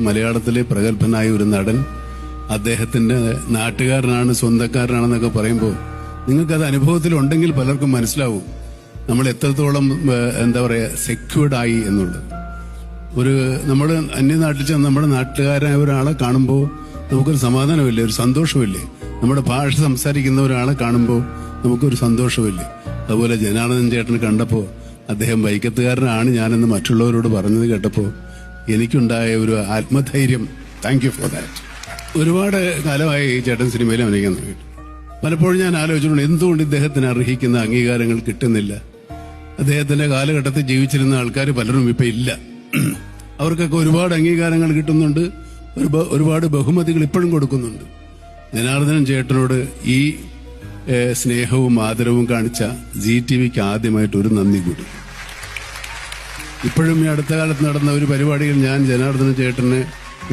മലയാളത്തിലെ പ്രഗത്ഭനായ ഒരു നടൻ അദ്ദേഹത്തിന്റെ നാട്ടുകാരനാണ് സ്വന്തക്കാരനാണെന്നൊക്കെ പറയുമ്പോൾ നിങ്ങൾക്കത് അനുഭവത്തിലുണ്ടെങ്കിൽ പലർക്കും മനസ്സിലാവും നമ്മൾ എത്രത്തോളം എന്താ പറയുക സെക്യൂർഡ് ആയി എന്നുള്ളത്. ഒരു നമ്മൾ അന്യനാട്ടിൽ ചെന്ന് നമ്മുടെ നാട്ടുകാരായ ഒരാളെ കാണുമ്പോൾ നമുക്കൊരു സമാധാനമില്ലേ? ഒരു സന്തോഷമില്ലേ? നമ്മുടെ ഭാഷ സംസാരിക്കുന്ന ഒരാളെ കാണുമ്പോൾ നമുക്കൊരു സന്തോഷമില്ലേ? അതുപോലെ ജനാർദ്ദൻ ചേട്ടനെ കണ്ടപ്പോൾ അദ്ദേഹം വൈക്കത്തുകാരനാണ് ഞാനെന്ന് മറ്റുള്ളവരോട് പറഞ്ഞത് കേട്ടപ്പോൾ എനിക്കുണ്ടായ ഒരു ആത്മധൈര്യം. താങ്ക് യു ഫോർ ദാറ്റ് ഒരുപാട് കാലമായി ചേട്ടൻ സിനിമയിൽ അഭിനയിക്കാൻ തുടങ്ങിയിട്ട്. പലപ്പോഴും ഞാൻ ആലോചിച്ചിട്ടുണ്ട് എന്തുകൊണ്ട് ഇദ്ദേഹത്തിന് അർഹിക്കുന്ന അംഗീകാരങ്ങൾ കിട്ടുന്നില്ല? അദ്ദേഹത്തിന്റെ കാലഘട്ടത്തിൽ ജീവിച്ചിരുന്ന ആൾക്കാർ പലരും ഇപ്പൊ ഇല്ല. അവർക്കൊക്കെ ഒരുപാട് അംഗീകാരങ്ങൾ കിട്ടുന്നുണ്ട്. ഒരു ഒരുപാട് ബഹുമതികൾ ഇപ്പോഴും കൊടുക്കുന്നുണ്ട്. ജനാർദ്ദനൻ ചേട്ടനോട് ഈ സ്നേഹവും ആദരവും കാണിച്ച ജി ടി വിക്ക് ആദ്യമായിട്ട് ഒരു നന്ദി കൂടി. ഇപ്പോഴും ഈ അടുത്ത കാലത്ത് നടന്ന ഒരു പരിപാടിയിൽ ഞാൻ ജനാർദ്ദന ചേട്ടനെ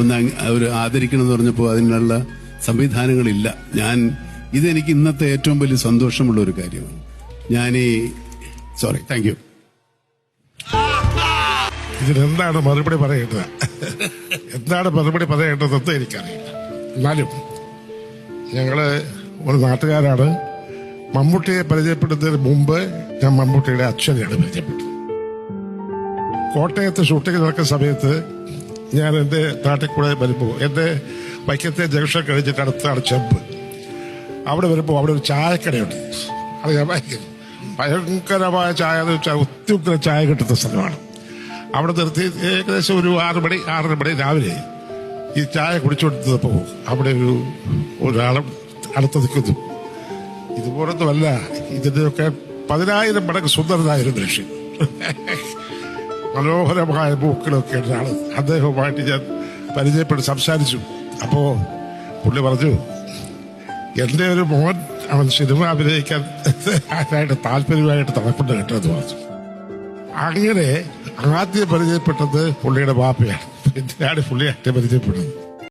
ഒന്ന് അവർ ആദരിക്കണം എന്ന് പറഞ്ഞപ്പോൾ അതിനുള്ള സംവിധാനങ്ങളില്ല. ഞാൻ ഇതെനിക്ക് ഇന്നത്തെ ഏറ്റവും വലിയ സന്തോഷമുള്ള ഒരു കാര്യമാണ്. ഞാൻ ഈ സോറി താങ്ക് യു ഇതിനെന്താണ് മറുപടി പറയേണ്ടത്? എന്താണ് മറുപടി പറയേണ്ടതെന്ന് എനിക്കറിയില്ല. എന്നാലും ഞങ്ങൾ ഒരു നാട്ടുകാരാണ്. മമ്മൂട്ടിയെ പരിചയപ്പെടുന്നതിന് മുമ്പ് ഞാൻ മമ്മൂട്ടിയുടെ അച്ഛനെയാണ് പരിചയപ്പെട്ടത്. കോട്ടയത്ത് ഷൂട്ടിംഗ് നടക്കുന്ന സമയത്ത് ഞാൻ എന്റെ നാട്ടിൽ കൂടെ വരുമ്പോൾ എന്റെ വൈക്കത്തെ ജംഗ്ഷൻ കഴിഞ്ഞിട്ട് അടുത്താണ് ചെമ്പ്. അവിടെ വരുമ്പോൾ അവിടെ ഒരു ചായക്കടയുണ്ട്. അത് ഞാൻ വായിക്കും ഭയങ്കരമായ ചായ എന്ന് വെച്ചാൽ ഒത്തിരി ചായ കിട്ടുന്ന സ്ഥലമാണ്. അവിടെ നിർത്തി ഏകദേശം ഒരു ആറ് മണി ആറര മണി രാവിലെ ഈ ചായ കുടിച്ചുകൊണ്ടിരുന്നപ്പോൾ അവിടെ ഒരു ഒരാളും അടുത്ത് നിൽക്കുന്നു. ഇതുപോലൊന്നുമല്ല. ഇതിന്റെയൊക്കെ പതിനായിരം മടങ്ങ് സുന്ദരനായ ഒരു മനോഹരമായ പൂക്കളൊക്കെ ആൾ അദ്ദേഹവുമായിട്ട് ഞാൻ പരിചയപ്പെട്ട് സംസാരിച്ചു. അപ്പോ പുള്ളി പറഞ്ഞു എന്റെ ഒരു മോൻ അവൻ സിനിമ അഭിനയിക്കാൻ താല്പര്യമായിട്ട് തണുപ്പുണ്ട് കേട്ടതെന്ന് പറഞ്ഞു. അങ്ങനെ ആദ്യം പരിചയപ്പെട്ടത് പുള്ളിയുടെ ബാപ്പയാണ് പിന്നെയാണ് പുള്ളിയായിട്ട് പരിചയപ്പെട്ടത്.